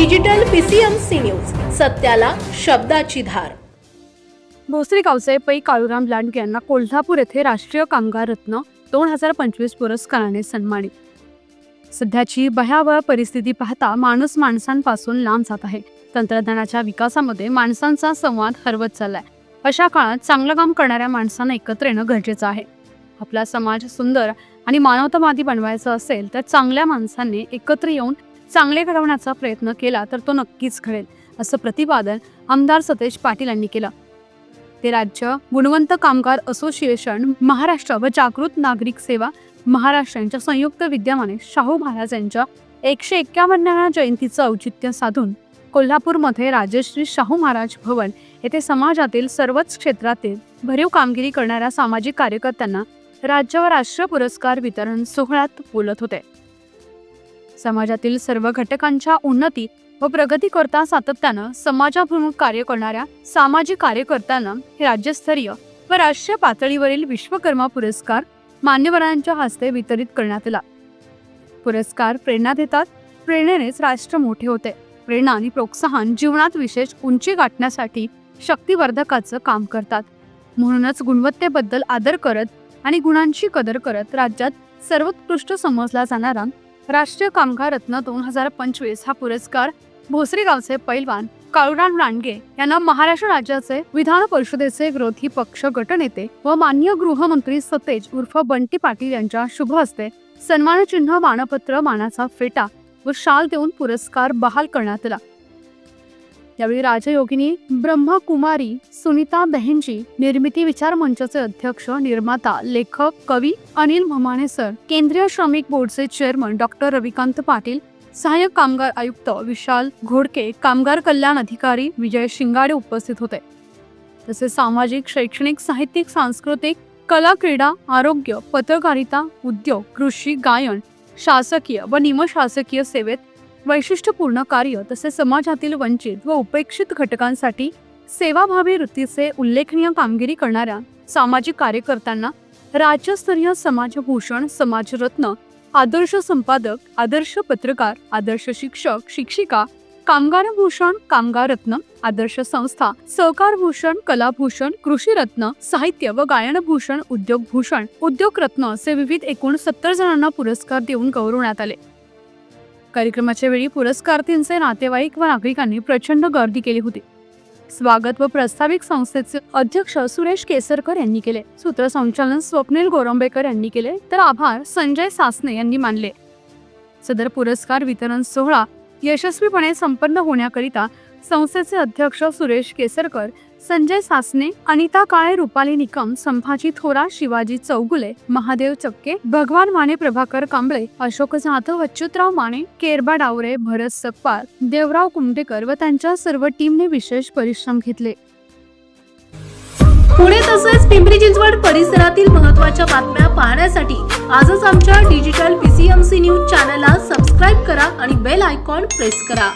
Digital PCMC news सत्याला शब्दाची धार. भोसरी गावचे पै काळूराम लांडगे यांना कोल्हापूर येथे राष्ट्रीय कामगार रत्न दोन हजार पंचवीस पुरस्काराने सन्मानित. सध्याची भयावह परिस्थिती पाहता माणूस माणसांपासून लांब जात आहे. तंत्रज्ञानाच्या विकासामध्ये माणसांचा संवाद हरवत चाललाय. अशा काळात चांगलं काम करणाऱ्या माणसांना एकत्र येणं गरजेचं आहे. आपला समाज सुंदर आणि मानवतावादी बनवायचा असेल तर चांगल्या माणसांनी एकत्र येऊन चांगले घडवण्याचा प्रयत्न केला तर तो नक्कीच घडेल असं प्रतिपादन आमदार सतेज पाटील यांनी केलं. ते राज्य गुणवंत कामगार असोसिएशन महाराष्ट्र व जागृत नागरिक सेवा महाराष्ट्र यांच्या संयुक्त विद्यमाने शाहू महाराज यांच्या एकशे एक्क्यावन्नव्या जयंतीचं औचित्य साधून कोल्हापूरमध्ये राजश्री शाहू महाराज भवन येथे समाजातील सर्वच क्षेत्रातील भरीव कामगिरी करणाऱ्या सामाजिक कार्यकर्त्यांना राज्य व राष्ट्रीय पुरस्कार वितरण सोहळ्यात बोलत होते. समाजातील सर्व घटकांच्या उन्नती व प्रगती करता सातत्यानं समाजाभिमुख कार्य करणाऱ्या सामाजिक कार्यकर्त्यांना हे राज्यस्तरीय व राष्ट्रीय पातळीवरील विश्वकर्मा पुरस्कार मान्यवरांच्या हस्ते वितरित करण्यात आला. पुरस्कार प्रेरणा देतात. प्रेरणेनेच राष्ट्र मोठे होते. प्रेरणा आणि प्रोत्साहन जीवनात विशेष उंची गाठण्यासाठी शक्तिवर्धकाचं काम करतात. म्हणूनच गुणवत्तेबद्दल आदर करत आणि गुणांची कदर करत राज्यात सर्वोत्कृष्ट समजला जाणारा राष्ट्रीय कामगार रत्न दोन हजार पंचवीस हा पुरस्कार भोसरी गावचे पैलवान काळूराम रांडगे यांना महाराष्ट्र राज्याचे विधान परिषदेचे विरोधी पक्ष गटनेते व मान्य गृहमंत्री सतेज उर्फ बंटी पाटील यांच्या शुभ हस्ते सन्मानचिन्ह मानपत्र मानाचा फेटा व शाल देऊन पुरस्कार बहाल करण्यात आला. यावेळी राजयोगिनी ब्रह्मकुमारी सुनीता बहनजी निर्मिती विचार मंचाचे अध्यक्ष निर्माता लेखक कवी अनिल भमाणे सर केंद्रीय श्रमिक बोर्डचे चेअरमन डॉक्टर रविकांत पाटील सहाय्यक कामगार आयुक्त विशाल घोडके कामगार कल्याण अधिकारी विजय शिंगाडे उपस्थित होते. तसेच सामाजिक शैक्षणिक साहित्यिक सांस्कृतिक कला क्रीडा आरोग्य पत्रकारिता उद्योग कृषी गायन शासकीय व निमशासकीय सेवेत वैशिष्ट्यपूर्ण कार्य तसेच समाजातील वंचित व उपेक्षित घटकांसाठी सेवाभावी वृत्तीचे उल्लेखनीय कामगिरी करणाऱ्या सामाजिक कार्यकर्त्यांना राज्यस्तरीय समाजभूषण समाजरत्न आदर्श संपादक आदर्श पत्रकार आदर्श शिक्षक शिक्षिका कामगार भूषण कामगार रत्न आदर्श संस्था सहकार भूषण कलाभूषण कृषी रत्न साहित्य व गायन भूषण उद्योग भूषण उद्योग रत्न असे विविध एकूण सत्तर जणांना पुरस्कार देऊन गौरवण्यात आले. कार्यक्रमाच्या वेळी पुरस्कार्थींचे नातेवाईक व नागरिकांनी प्रचंड गर्दी केली होती. स्वागत व प्रस्ताविक संस्थेचे अध्यक्ष सुरेश केसरकर यांनी केले. सूत्रसंचालन स्वप्नील गोरंबेकर यांनी केले. तर आभार संजय सासने यांनी मानले. सदर पुरस्कार वितरण सोहळा यशस्वीपणे संपन्न होण्याकरिता संस्थेचे अध्यक्ष सुरेश केसरकर संजय सासने अनिता काळे रुपाली निकम संभाजी थोरा शिवाजी चौगुले महादेव चक्के भगवान माने प्रभाकर कांबळे अशोक जाधव अच्युतराव माने केरबा डावरे भरत सकपाल देवराव कुमटेकर व त्यांच्या सर्व टीमने विशेष परिश्रम घेतले. पुणे तसेच पिंपरी चिंचवड परिसरातील महत्त्वाच्या बातम्या पाहण्यासाठी आजच आमच्या डिजिटल पीसीएमसी न्यूज चॅनलला सबस्क्राईब करा आणि बेल आयकॉन प्रेस करा.